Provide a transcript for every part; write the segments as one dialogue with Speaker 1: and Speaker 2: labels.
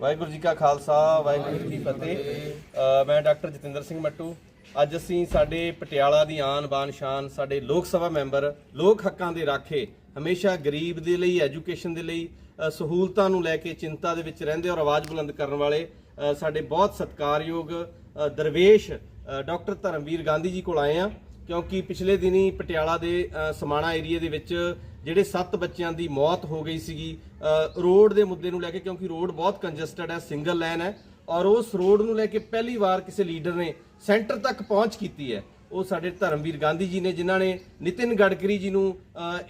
Speaker 1: ਵਾਹਿਗੁਰੂ ਜੀ ਕਾ ਖਾਲਸਾ, ਵਾਹਿਗੁਰੂ ਜੀ ਕੀ ਫਤਿਹ। ਮੈਂ ਡਾਕਟਰ ਜਤਿੰਦਰ ਸਿੰਘ ਮੱਟੂ। ਅੱਜ ਅਸੀਂ ਸਾਡੇ ਪਟਿਆਲਾ ਦੀ ਆਨ ਬਾਨ ਸ਼ਾਨ, ਸਾਡੇ ਲੋਕ ਸਭਾ ਮੈਂਬਰ, ਲੋਕ ਹੱਕਾਂ ਦੇ ਰਾਖੇ, ਹਮੇਸ਼ਾ ਗਰੀਬ ਦੇ ਲਈ, ਐਜੂਕੇਸ਼ਨ ਦੇ ਲਈ ਸਹੂਲਤਾਂ ਨੂੰ ਲੈ ਕੇ ਚਿੰਤਾ ਦੇ ਵਿੱਚ ਰਹਿੰਦੇ ਔਰ ਆਵਾਜ਼ ਬੁਲੰਦ ਕਰਨ ਵਾਲੇ ਸਾਡੇ ਬਹੁਤ ਸਤਿਕਾਰਯੋਗ ਦਰਵੇਸ਼ ਡਾਕਟਰ ਧਰਮਵੀਰ ਗਾਂਧੀ ਜੀ ਕੋਲ ਆਏ ਆ ਕਿਉਂਕਿ ਪਿਛਲੇ ਦਿਨੀ ਪਟਿਆਲਾ ਦੇ ਸਮਾਣਾ ਏਰੀਆ ਦੇ ਵਿੱਚ ਜਿਹੜੇ 7 ਬੱਚਿਆਂ ਦੀ ਮੌਤ ਹੋ ਗਈ ਸੀਗੀ ਰੋਡ ਦੇ ਮੁੱਦੇ ਨੂੰ ਲੈ ਕੇ ਕਿਉਂਕਿ ਰੋਡ ਬਹੁਤ ਕੰਜਸਟਡ ਹੈ, ਸਿੰਗਲ ਲਾਈਨ ਹੈ, ਔਰ ਉਸ ਰੋਡ ਨੂੰ ਲੈ ਕੇ ਪਹਿਲੀ ਵਾਰ ਕਿਸੇ ਲੀਡਰ ਨੇ ਸੈਂਟਰ ਤੱਕ ਪਹੁੰਚ ਕੀਤੀ ਹੈ। ਉਹ ਸਾਡੇ ਧਰਮਵੀਰ ਗਾਂਧੀ ਜੀ ਨੇ, ਜਿਨ੍ਹਾਂ ਨੇ ਨਿਤਿਨ ਗਡਕਰੀ ਜੀ ਨੂੰ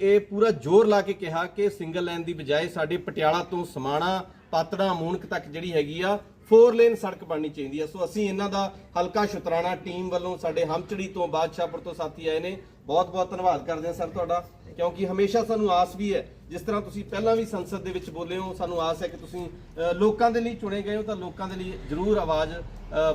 Speaker 1: ਇਹ ਪੂਰਾ ਜ਼ੋਰ ਲਾ ਕੇ ਕਿਹਾ ਕਿ ਸਿੰਗਲ ਲਾਈਨ ਦੀ ਬਜਾਏ ਸਾਡੇ ਪਟਿਆਲਾ ਤੋਂ ਸਮਾਣਾ, ਪਾਤੜਾ, ਮੂਨਕ ਤੱਕ ਜਿਹੜੀ ਹੈਗੀ ਆ ਫੋਰ ਲੇਨ ਸੜਕ ਬਣਨੀ ਚਾਹੀਦੀ ਹੈ ਸੋ ਅਸੀਂ ਇਹਨਾਂ ਦਾ ਹਲਕਾ ਸ਼ੁਤਰਾਣਾ ਟੀਮ ਵੱਲੋਂ ਸਾਡੇ ਹਮਚੜੀ ਤੋਂ ਬਾਦਸ਼ਾਹਪੁਰ ਤੋਂ ਸਾਥੀ ਆਏ ਨੇ। ਬਹੁਤ ਬਹੁਤ ਧੰਨਵਾਦ ਕਰਦੇ ਹਾਂ ਸਰ ਤੁਹਾਡਾ ਕਿਉਂਕਿ ਹਮੇਸ਼ਾ ਸਾਨੂੰ ਆਸ ਵੀ ਹੈ ਜਿਸ ਤਰ੍ਹਾਂ ਤੁਸੀਂ ਪਹਿਲਾਂ ਵੀ ਸੰਸਦ ਦੇ ਵਿੱਚ ਬੋਲੇ ਹੋ ਸਾਨੂੰ ਆਸ ਹੈ ਕਿ ਤੁਸੀਂ ਲੋਕਾਂ ਦੇ ਲਈ ਚੁਣੇ ਗਏ ਹੋ ਤਾਂ ਲੋਕਾਂ ਦੇ ਲਈ ਜ਼ਰੂਰ ਆਵਾਜ਼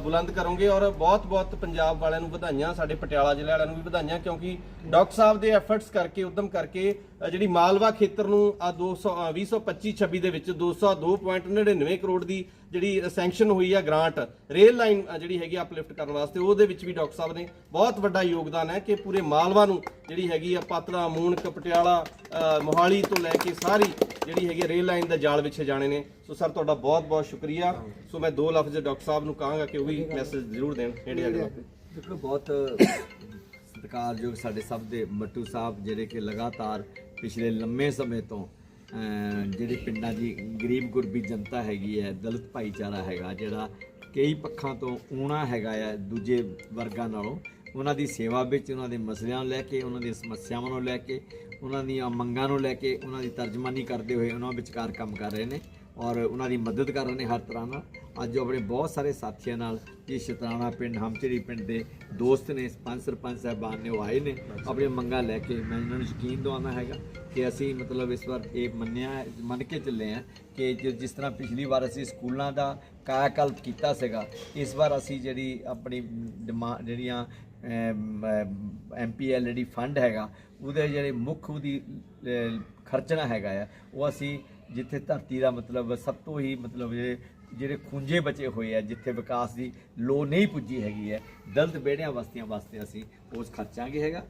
Speaker 1: ਬੁਲੰਦ ਕਰੋਗੇ ਔਰ ਬਹੁਤ ਬਹੁਤ ਪੰਜਾਬ ਵਾਲਿਆਂ ਨੂੰ ਵਧਾਈਆਂ ਸਾਡੇ ਪਟਿਆਲਾ ਜ਼ਿਲ੍ਹੇ ਵਾਲਿਆਂ ਨੂੰ ਵੀ ਵਧਾਈਆਂ ਕਿਉਂਕਿ ਡਾਕਟਰ ਸਾਹਿਬ ਦੇ ਐਫਰਟਸ ਕਰਕੇ ਉਦਮ ਕਰਕੇ ਜਿਹੜੀ ਮਾਲਵਾ ਖੇਤਰ ਨੂੰ ਆ 200 ਅ, 2025 26 ਦੇ ਵਿੱਚ 202.99 ਕਰੋੜ ਦੀ ਜਿਹੜੀ ਸੈਂਕਸ਼ਨ ਹੋਈ ਆ ਗ੍ਰਾਂਟ ਰੇਲ ਲਾਈਨ ਜਿਹੜੀ ਹੈਗੀ ਅਪਲਿਫਟ ਕਰਨ ਵਾਸਤੇ ਉਹਦੇ ਵਿੱਚ ਵੀ ਡਾਕਟਰ ਸਾਹਿਬ ਨੇ ਬਹੁਤ ਵੱਡਾ ਯੋਗਦਾਨ ਹੈ ਕਿ ਪੂਰੇ ਮਾਲਵਾ ਨੂੰ ਜਿਹੜੀ ਹੈਗੀ ਆ ਪਾਤੜਾ ਮੂਨਕ ਪਟਿਆਲਾ ਮੋਹਾਲੀ ਤੋਂ ਲੈ ਕੇ ਸਾਰੀ ਜਿਹੜੀ ਹੈਗੀ ਰੇਲ ਲਾਈਨ ਦਾ ਜਾਲ ਵਿਛੇ ਜਾਣੇ ਨੇ। ਸੋ ਸਰ ਤੁਹਾਡਾ ਬਹੁਤ ਬਹੁਤ ਸ਼ੁਕਰੀਆ। ਸੋ ਮੈਂ ਦੋ ਲਫ਼ਜ਼ ਡਾਕਟਰ ਸਾਹਿਬ ਨੂੰ ਕਹਾਂਗਾ ਕਿ ਉਹ ਵੀ ਮੈਸੇਜ ਜ਼ਰੂਰ ਦੇਣ ਨੇੜੇ ਅਗਲੇ
Speaker 2: ਦੇਖੋ ਬਹੁਤ ਸਤਿਕਾਰਯੋਗ ਸਾਡੇ ਸਭ ਦੇ ਮੱਟੂ ਸਾਹਿਬ ਜਿਹੜੇ ਕਿ ਲਗਾਤਾਰ ਪਿਛਲੇ ਲੰਮੇ ਸਮੇਂ ਤੋਂ ਅਮ, ਜਿਹੜੀ ਪਿੰਡਾਂ ਦੀ ਗਰੀਬ ਗੁਰਬੀ ਜਨਤਾ ਹੈਗੀ ਹੈ ਦਲਿਤ ਭਾਈਚਾਰਾ ਹੈਗਾ ਜਿਹੜਾ ਕਈ ਪੱਖਾਂ ਤੋਂ ਊਣਾ ਹੈਗਾ ਹੈ ਦੂਜੇ ਵਰਗਾਂ ਨਾਲੋਂ ਉਹਨਾਂ ਦੀ ਸੇਵਾ ਵਿੱਚ, ਉਹਨਾਂ ਦੇ ਮਸਲਿਆਂ ਨੂੰ ਲੈ ਕੇ, ਉਹਨਾਂ ਦੀਆਂ ਸਮੱਸਿਆਵਾਂ ਨੂੰ ਲੈ ਕੇ, ਉਹਨਾਂ ਦੀਆਂ ਮੰਗਾਂ ਨੂੰ ਲੈ ਕੇ, ਉਹਨਾਂ ਦੀ ਤਰਜਮਾਨੀ ਕਰਦੇ ਹੋਏ ਉਹਨਾਂ ਵਿਚਕਾਰ ਕੰਮ ਕਰ ਰਹੇ ਨੇ ਔਰ ਉਹਨਾਂ ਦੀ ਮਦਦ ਕਰ ਰਹੇ ਨੇ ਹਰ ਤਰ੍ਹਾਂ ਨਾਲ। ਅੱਜ ਉਹ ਆਪਣੇ ਬਹੁਤ ਸਾਰੇ ਸਾਥੀਆਂ ਨਾਲ ਇਹ ਸ਼ਤਰਾਣਾ ਪਿੰਡ, ਹਮਚਰੀ ਪਿੰਡ ਦੇ ਦੋਸਤ ਨੇ, ਪੰਜ ਸਰਪੰਚ ਸਾਹਿਬਾਨ ਨੇ, ਉਹ ਆਏ ਨੇ, ਆਪਣੀਆਂ ਮੰਗਾਂ ਲੈ ਕੇ। ਮੈਂ ਇਹਨਾਂ ਨੂੰ ਯਕੀਨ ਦਵਾਉਣਾ ਹੈਗਾ ਕਿ ਅਸੀਂ ਮਤਲਬ ਇਸ ਵਾਰ ਇਹ ਮੰਨਿਆ, ਮੰਨ ਕੇ ਚੱਲੇ ਆ ਕਿ ਜਿ- ਜਿਸ ਤਰ੍ਹਾਂ ਪਿਛਲੀ ਵਾਰ ਅਸੀਂ ਸਕੂਲਾਂ ਦਾ ਕਾਇਆਕਲਪ ਕੀਤਾ ਸੀਗਾ, ਇਸ ਵਾਰ ਅਸੀਂ ਜਿਹੜੀ ਆਪਣੀ ਡਿਮਾ, ਜਿਹੜੀਆਂ ਐਮਪੀਐਲ ਜਿਹੜੀ ਫੰਡ ਹੈਗਾ, ਉਹਦੇ ਜਿਹੜੇ ਮੁੱਖ ਉਹਦੀ ਖਰਚਣਾ ਹੈਗਾ ਆ, ਉਹ ਅਸੀਂ ਜਿੱਥੇ ਧਰਤੀ ਦਾ ਮਤਲਬ ਸਭ ਤੋਂ ਹੀ ਮਤਲਬ ਜਿਹੜੇ ਜਿਹੜੇ ਖੁੰਝੇ ਬਚੇ ਹੋਏ ਆ, ਜਿੱਥੇ ਵਿਕਾਸ ਦੀ ਲੋ ਨਹੀਂ ਪੁੱਜੀ ਹੈਗੀ ਹੈ, ਦਲਤ ਬੇੜਿਆਂ ਵਸਤੀਆਂ ਵਾਸਤੇ ਅਸੀਂ ਉਸ ਖਰਚਾਂਗੇ ਹੈਗਾ।